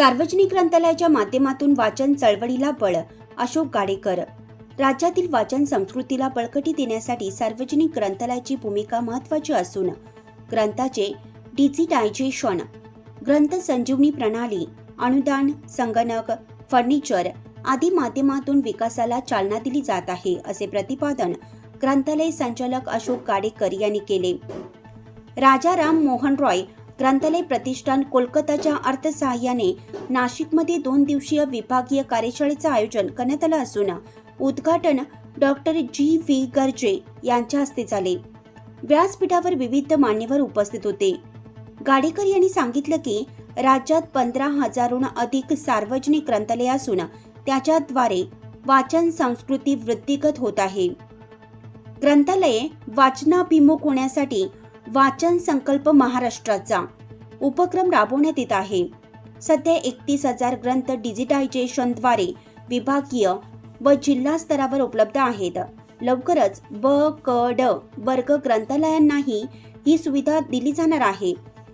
सार्वजनिक ग्रंथालयाच्या माध्यमातून वाचन चळवळीला बळ अशोक गाडेकर. राज्यातील वाचन संस्कृतीला बळकटी देण्यासाठी सार्वजनिक ग्रंथालयाची भूमिका महत्वाची असून ग्रंथाचे डिजिटायझेशन ग्रंथ संजीवनी प्रणाली अनुदान संगणक फर्निचर आदी माध्यमातून विकासाला चालना दिली जात आहे असे प्रतिपादन ग्रंथालय संचालक अशोक गाडेकर यांनी केले. राजाराम मोहन रॉय ग्रंथालय प्रतिष्ठान कोलकाताच्या अर्थसहाय्याने नाशिकमध्ये दोन दिवसीय विभागीय कार्यशाळेचं आयोजन करण्यात आलं असून उद्घाटन डॉक्टर जी व्ही गर्जे यांच्या हस्ते झाले. व्यासपीठावर विविध मान्यवर उपस्थित होते. गाडेकर यांनी सांगितलं की राज्यात पंधरा हजारहून अधिक सार्वजनिक ग्रंथालय असून त्याच्याद्वारे वाचन संस्कृती वृद्धिगत होत आहे. ग्रंथालये वाचनाभिमुख होण्यासाठी वाचन संकल्प महाराष्ट्राचा उपक्रम राबवण्यात येत आहे. सध्या एकतीस हजार ग्रंथ डिजिटायझेशनद्वारे विभागीय व जिल्हा स्तरावर उपलब्ध आहेत. लवकरच ब क ड वर्ग ग्रंथालयांनाही ही सुविधा दिली जाणार आहे.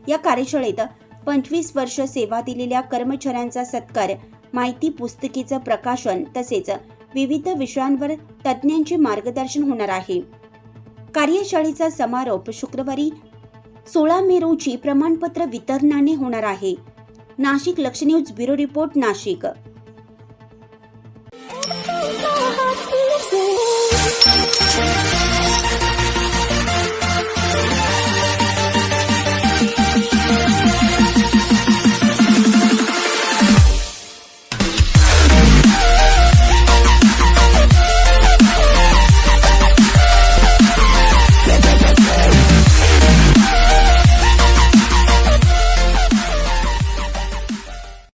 या कार्यशाळेत पंचवीस वर्ष सेवा दिलेल्या कर्मचाऱ्यांचा सत्कार माहिती पुस्तिकेचं प्रकाशन तसेच विविध विषयांवर तज्ज्ञांचे मार्गदर्शन होणार आहे. कार्यशाळेचा समारोप शुक्रवारी सोळा मे रोजी प्रमाणपत्र वितरणाने होणार आहे. नाशिक लक्ष न्यूज ब्युरो रिपोर्ट नाशिक.